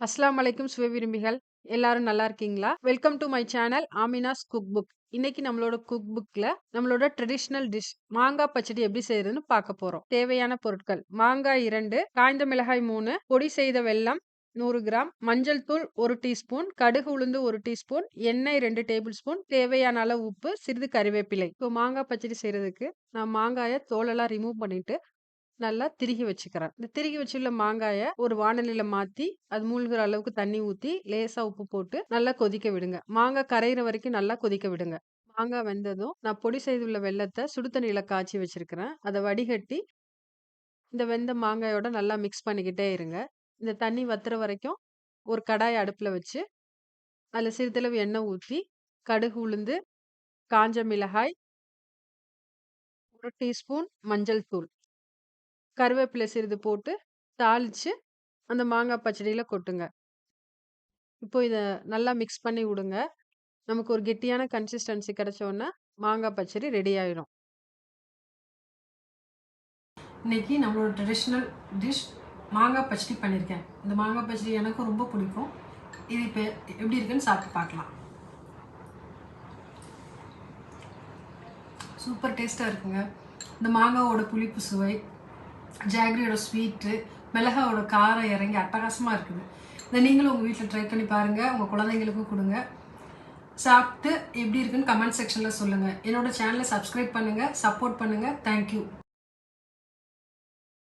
அஸ்லாம் வலைக்கும் சுவை விரும்பிகள். எல்லாரும் நல்லா இருக்கீங்களா? Welcome to my channel Amina's cook book இன்னைக்கு நம்மளோட குக் புக்ல நம்மளோட ட்ரெடிஷ்னல் டிஷ் மாங்காய் பச்சடி எப்படி செய்யறதுன்னு பார்க்க போறோம். தேவையான பொருட்கள். மாங்காய் இரண்டு காய்ந்த மிளகாய் மூணு பொடி செய்த வெல்லம் நூறு கிராம் மஞ்சள் தூள் ஒரு டீஸ்பூன் கடுகு உளுந்து ஒரு டீஸ்பூன் எண்ணெய் ரெண்டு டேபிள் ஸ்பூன் தேவையான அளவு உப்பு சிறிது கறிவேப்பிலை. இப்போ மாங்காய் பச்சடி செய்யறதுக்கு நான் மாங்காயை தோலெல்லாம் ரிமூவ் பண்ணிட்டு நல்லா திருகி வச்சுக்கிறேன். இந்த திருகி வச்சுள்ள மாங்காயை ஒரு வானலியில மாத்தி அது மூழ்கிற அளவுக்கு தண்ணி ஊத்தி லேசா உப்பு போட்டு நல்லா கொதிக்க விடுங்க. மாங்காய் கரையிற வரைக்கும் நல்லா கொதிக்க விடுங்க. மாங்காய் வெந்ததும் நான் பொடி செய்துள்ள வெள்ளத்தை சுடுதண்ணியில காய்ச்சி வச்சிருக்கிறேன். அதை வடிகட்டி இந்த வெந்த மாங்காயோட நல்லா மிக்ஸ் பண்ணிக்கிட்டே இருங்க. இந்த தண்ணி வத்துற வரைக்கும் ஒரு கடாய் அடுப்பில் வச்சு அதில் சிறிதளவு எண்ணெய் ஊற்றி கடுகு உளுந்து காஞ்ச மிளகாய் ஒரு டீஸ்பூன் மஞ்சள் தூள். கருவேப்பிலை சிறிது போட்டு தாளித்து அந்த மாங்காய் பச்சடியில் கொட்டுங்க. இப்போ இதை நல்லா மிக்ஸ் பண்ணி விடுங்க. நமக்கு ஒரு கெட்டியான கன்சிஸ்டன்சி கிடைச்சோன்னா மாங்காய் பச்சடி ரெடி ஆயிடும் இன்னைக்கு நம்மளோட ட்ரெடிஷ்னல் டிஷ் மாங்காய் பச்சடி பண்ணியிருக்கேன் இந்த மாங்காய் பச்சடி எனக்கும் ரொம்ப பிடிக்கும். இது இப்போ எப்படி இருக்குன்னு சாப்பிட்டு பார்க்கலாம். சூப்பர் டேஸ்ட்டாக இருக்குங்க. இந்த மாங்காவோட புளிப்பு சுவை ஜாகரியோட ஸ்வீட்டு மிளகாவோட காரம் இறங்கி அட்டகாசமாக இருக்குது. இதை நீங்களும் உங்கள் வீட்டில் ட்ரை பண்ணி பாருங்கள் உங்கள் குழந்தைங்களுக்கும் கொடுங்க. சாப்பிட்டு எப்படி இருக்குன்னு கமெண்ட் செக்ஷனில் சொல்லுங்கள் என்னோட சேனலை சப்ஸ்கிரைப் பண்ணுங்கள் சப்போர்ட் பண்ணுங்கள் தேங்க்யூ